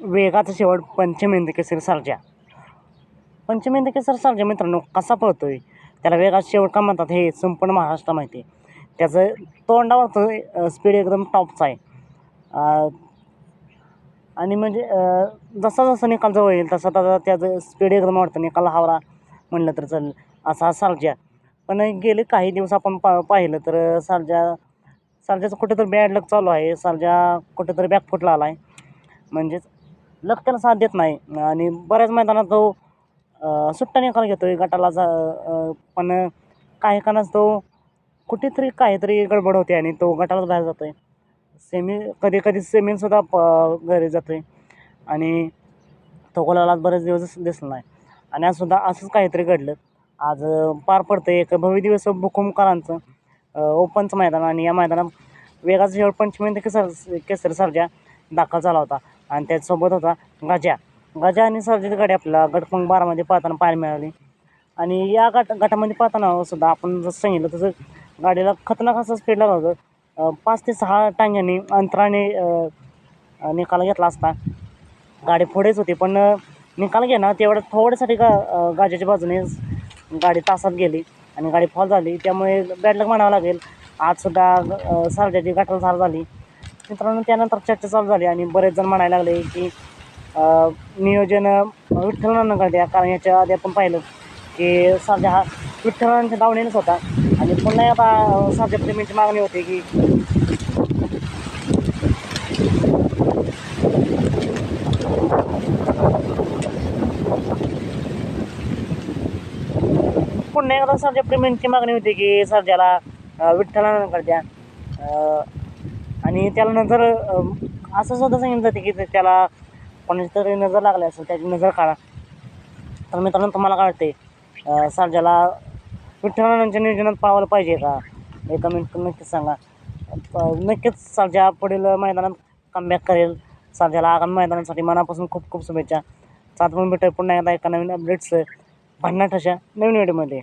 वेगाचा शेवट पंचमेंदकेसर सर्जा. पंचमेंद सर्जा मित्रांनो कसा पळतोय? त्याला वेगाचा शेवट का म्हणतात हे संपूर्ण महाराष्ट्र माहिती आहे. त्याचं तोंडावर स्पीड एकदम टॉपचा आहे. आणि म्हणजे जसा जसा निकाल जवळ येईल तसा तसा त्याचं स्पीड एकदम वाढतं. निकाल हावरा म्हणलं तर चालेल असा हा सर्जा. पण गेले काही दिवस आपण पा पाहिलं तर सर्जा सर्जाचं कुठेतरी बॅड लक चालू आहे. सर्जा कुठेतरी बॅकफुटला आला आहे म्हणजेच लक त्याला साथ देत नाही. आणि बऱ्याच मैदानात तो सुट्टा निकाल घेतो आहे गटाला जा पण काही कानाच तो कुठेतरी काहीतरी गडबड होते आणि तो गटालाच बाहेर जातो आहे सेमी कधी कधी सेमीसुद्धा प घरी जातो आहे आणि तो गोलाला बरेच दिवस दिसला नाही. आणि आज सुद्धा असंच काहीतरी घडलं. आज पार पडतं एक भव्य दिवस बुकुमकरांचं ओपनचं मैदान. आणि या मैदानात वेगाचं शेवट पंचमी केसर केसर सारख्या दाखल झाला होता. आणि त्याचसोबत होता गजा. गजा आणि सर्जाची गाडी आपल्याला गटपंग बारामध्ये पाहताना पाहायला मिळाली. आणि या गट गटामध्ये पाहताना सुद्धा आपण जसं सांगितलं तसं गाडीला खतरनाक असं स्पीड लागलं होतं. पाच ते सहा टांग्यांनी अंतराने निकाल घेतला असता. गाडी पुढेच होती पण निकाल घेणं तेवढं थोड्यासाठी गा गाज्याच्या गाजाच्या बाजूने गाडी तासात गेली आणि गाडी फॉल झाली. त्यामुळे बॅडलक म्हणावं लागेल. आजसुद्धा अं, गटाला सार झाली. मित्रांनो त्यानंतर चर्चा चालू झाली आणि बरेच जण म्हणायला लागले की नियोजन अं, विठ्ठलांना द्या कारण याच्या आधी आपण पाहिलं की साध्या हा विठ्ठलांच्या दावणीनेच होता. आणि पुन्हा आता साध्या प्रेमींची मागणी होती की पुन्हा एकदा सर्जा प्रेमींची मागणी होती की सर्जाला अं, कर द्या आणि त्याला नजर असं सुद्धा सांगितलं जाते की त्याला कोणाची तरी नजर लागली असेल त्याची नजर काढा. तर मित्रांनो तुम्हाला काय वाटते अं, विठ्ठलांच्या नियोजनात पाहायला पाहिजे का? हे कमेंट नक्कीच सांगा. नक्कीच सर्जा पुढील मैदानात कमबॅक करेल. सर्जाला आगामी मैदानासाठी मनापासून खूप खूप शुभेच्छा. सात भेटूया पुन्हा एकदा एका नवीन अपडेट्स भन्नाट अशा नवीन व्हिडिओमध्ये